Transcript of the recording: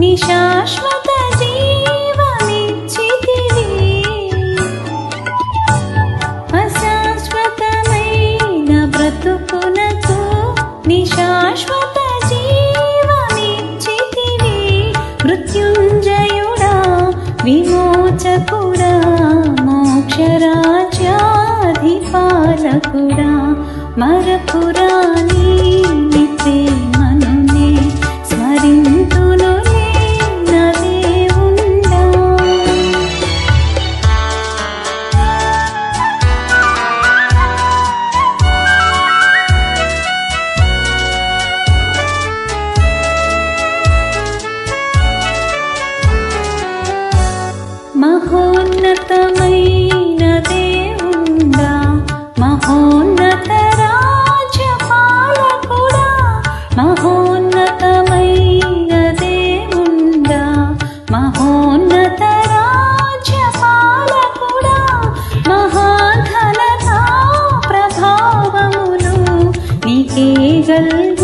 निशाश्वतजीवनि शाश्वतमयेन वृतुपुनक निशाश्वतजीवनि मृत्युञ्जयुणा विमोचपुरा मोक्षराच्याधिपालपुरा मरपुराणी మహోన్నతమైన దేవుడా మహోన్నత రాజ్యపాలకుడా మహోన్నతమైన దేవుడా మహోన్నత రాజ్యపాలకుడా మహాధనత ప్రభావమును నీకే గల్